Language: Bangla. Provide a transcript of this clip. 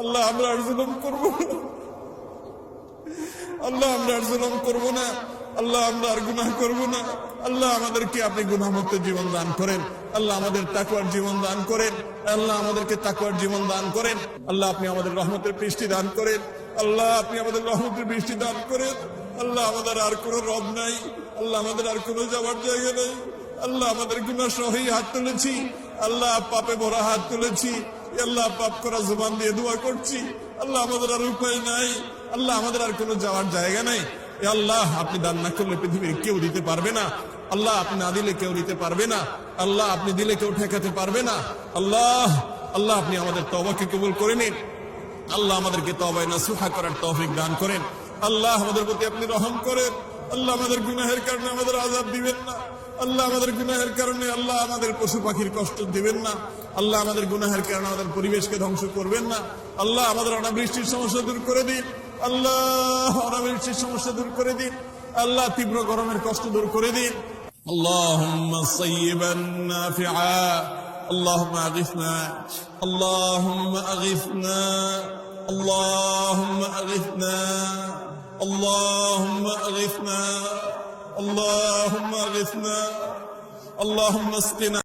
আল্লাহ আমরা আর জুলুম করব না। আল্লাহ, আমরা আর গুনাহ করব না। আল্লাহ, আমাদেরকে আপনি গুনাহমুক্ত জীবন দান করেন। আল্লাহ, আমাদের তাকওয়ার জীবন দান করেন। আল্লাহ, আমাদেরকে তাকওয়ার জীবন দান করেন। আল্লাহ, আপনি আমাদের রহমতের বৃষ্টি দান করেন। আল্লাহ, আপনি আমাদের রহমতের বৃষ্টি দান করেন। আল্লাহ, আমাদের আর কোনো রব নাই। আল্লাহ, আমাদের আর কোনো যাওয়ার জায়গা নেই। আল্লাহ আমাদের গুনাহ সহি হাত তুলেছি। আল্লাহ পাপে ভরা হাত তুলেছি। আল্লাহ পাপ করা জবান দিয়ে দোয়া করছি। আল্লাহ আমাদের আর উপায় নাই। আল্লাহ আমাদের আর কোনো যাওয়ার জায়গা নাই। আল্লাহ, আপনি দান না করলে পৃথিবীর কেউ দিতে পারবে না। আল্লাহ, আপনি না দিলে কেউ দিতে পারবে না। আল্লাহ, আপনি দিলে কেউ ঠেকাতে পারবে না। আল্লাহ আল্লাহ, আপনি আমাদের তবাকে কবুল করে নিন। আল্লাহ আমাদেরকে তবায় না সুহা করার তৌফিক দান করেন। আল্লাহ আমাদের প্রতি আপনি রহম করেন। আল্লাহ আমাদের গুনাহের কারণে আমাদের আজাব দিবেন না। আল্লাহ আমাদের গুনাহের কারণে আল্লাহ আমাদের পশু পাখির কষ্ট দিবেন না আল্লাহ আমাদের গুনাহের কারণে আমাদের পরিবেশকে ধ্বংস করবেন না আল্লাহ আমাদের অনাবৃষ্টির সমস্যা দূর করে দিন আল্লাহ অনাবৃষ্টির সমস্যা দূর করে দিন আল্লাহ তীব্র গরমের কষ্ট দূর করে দিন اللهم صيبا نافعا اللهم اغثنا اللهم اغثنا اللهم اغثنا اللهم اغثنا اللهم اغثنا اللهم اسقنا